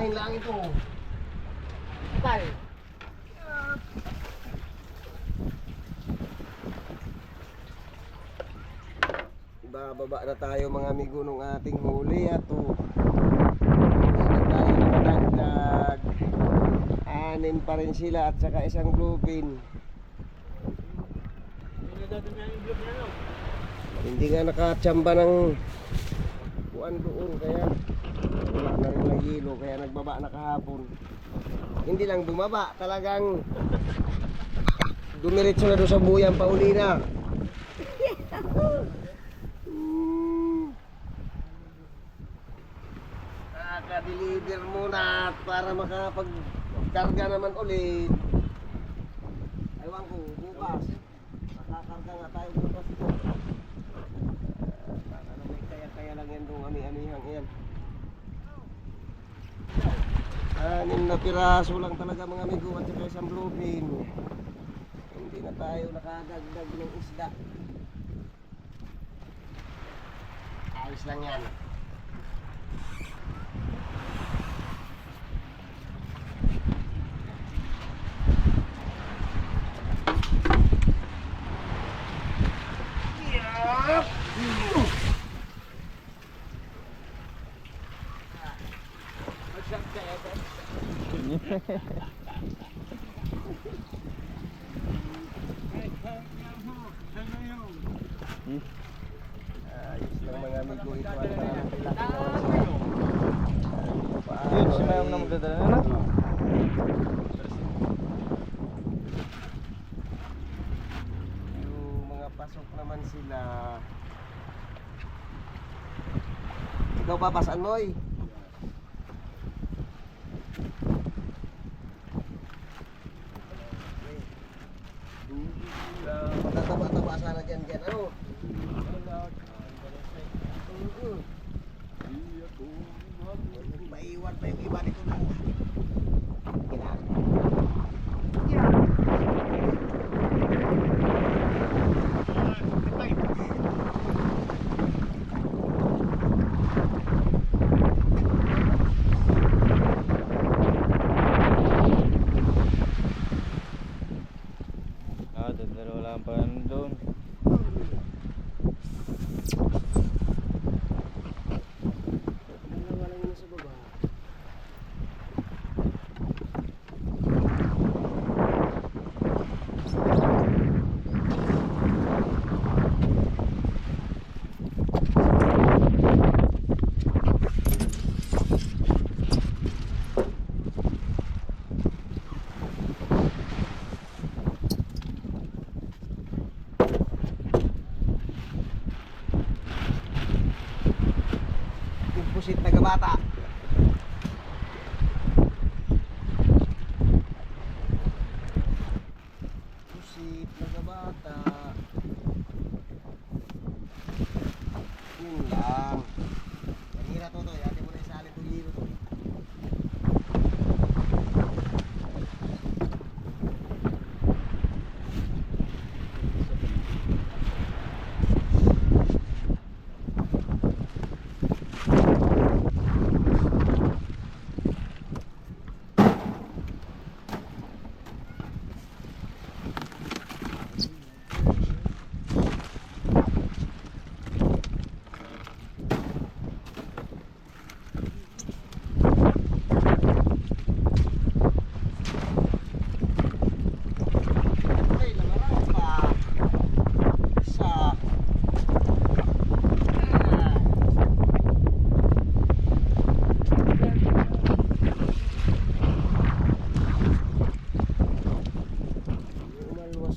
Tahin lang ito. Tal. Bababa na tayo mga amigo nung ating huli at oh, tayo nakadagdag. Anim pa rin sila at saka isang bluefin. Hindi nga nakatsamba ng kuan doon kaya wala na rin hilo kaya nagbaba na kahapon. Hindi lang bumaba, talagang dumiretso na doon sa buyang pauli na. Nakaka-deliver muna para makapagkarga naman ulit. Ewan ko, bukas. Makakarga nga tayo bukas. Ah, Para may kaya-kaya lang yan dong ani-anihang yan. Anim na piraso lang talaga mga amigo at saka isang bluefin. Hindi na tayo nakadagdag ng isda. Ayos lang yan. Ayos lang mga amigo ito ang Yun, si Mayong na magdadala mga pasok naman sila. Ikaw papasan mo eh. Matataba-taba sana dyan dyan. Ano? Maiwan pa yung iba nito na. Kailangan. Ah, dadalawa lang pa yan doon. Dalawa lang yun sa baba. Yung pusit na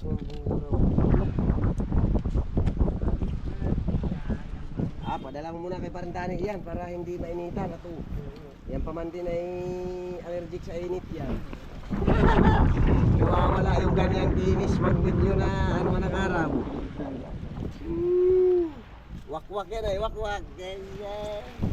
Ah, padala mo muna kay Parintani yan para hindi mainitan at Yan paman din ay allergic sa init yan. Nawawala yung ganyang tinis pag video na ano man ang araw. Wakwak yan ay wakwak. Ganyan.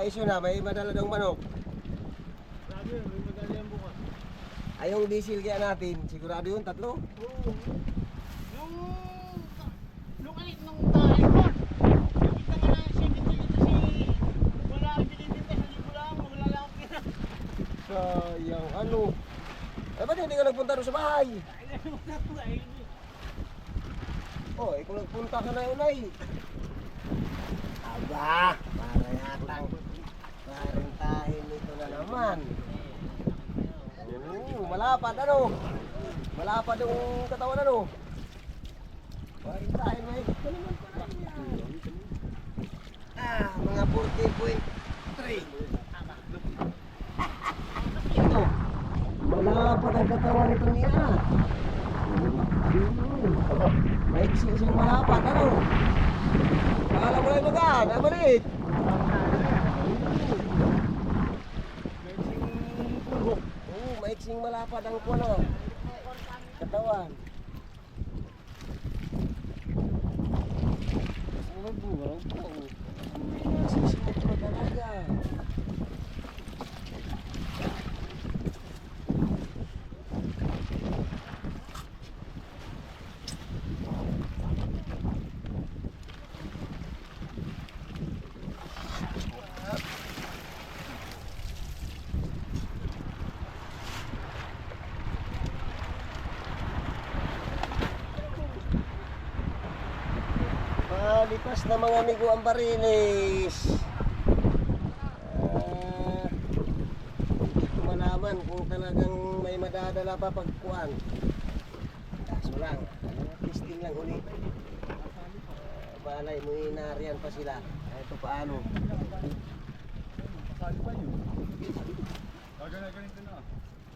Ayos yun na, may madala daw manok. Grabe, may madali yan bukas. Ay, yung diesel kaya natin, sigurado yun, tatlo. Oo. Nung... Nung alit nung tayo ko. Nakita na wala binibinta sa libo lang. Wala lang ang pira. Sayang, ano? Eh, ba't hindi ka nagpunta doon sa bahay? Ay, po ay. Oh, eh, kung nagpunta ka na yun ay. Aba, para yatang parintahin nito na naman. Oo, malapad ano? Malapad yung katawan ano? Parintahin mo ito naman yan. Ah, mga 40.3. Ito, malapad ang katawan nito niya. May siyang malapad, ano? Akala mo lang magaan, ay maliit. Maiksing malapad ang kuwan na. Katawan. Ano ba ito? Sisimot ko talaga. Palipas na mga amigo ang barilis. Ah, hindi ko malaman kung talagang may madadala pa pagkuhan. Kaso lang, ah, testing lang ulit. Ah, balay mo inariyan pa sila. Ito paano?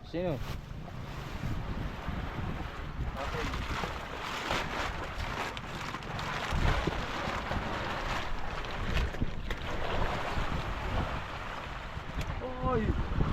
Sino? you.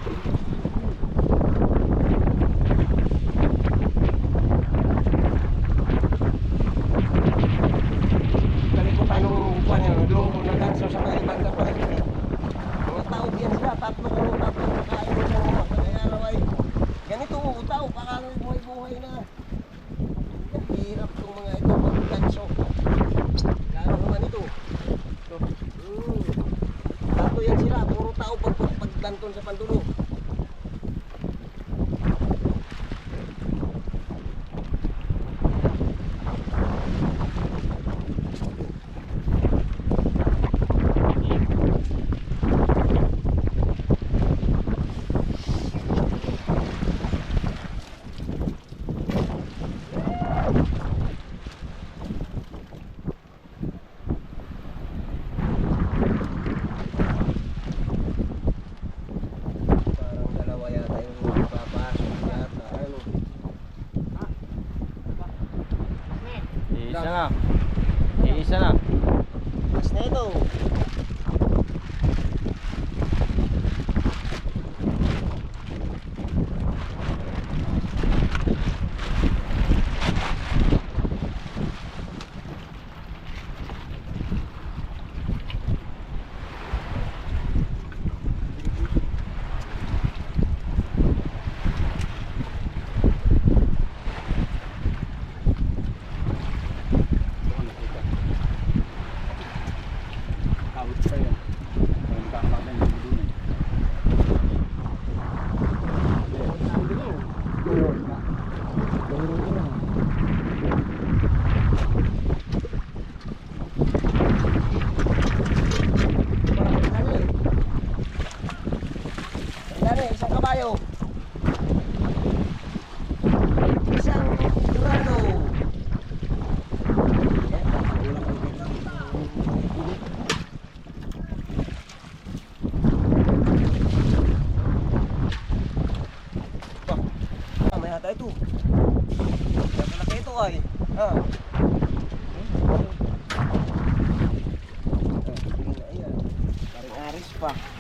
Dari, isang kabayo. Isang durado. Ah, may hata ito. Malaki ito ay. Ah. Hmm. ah Aris pa.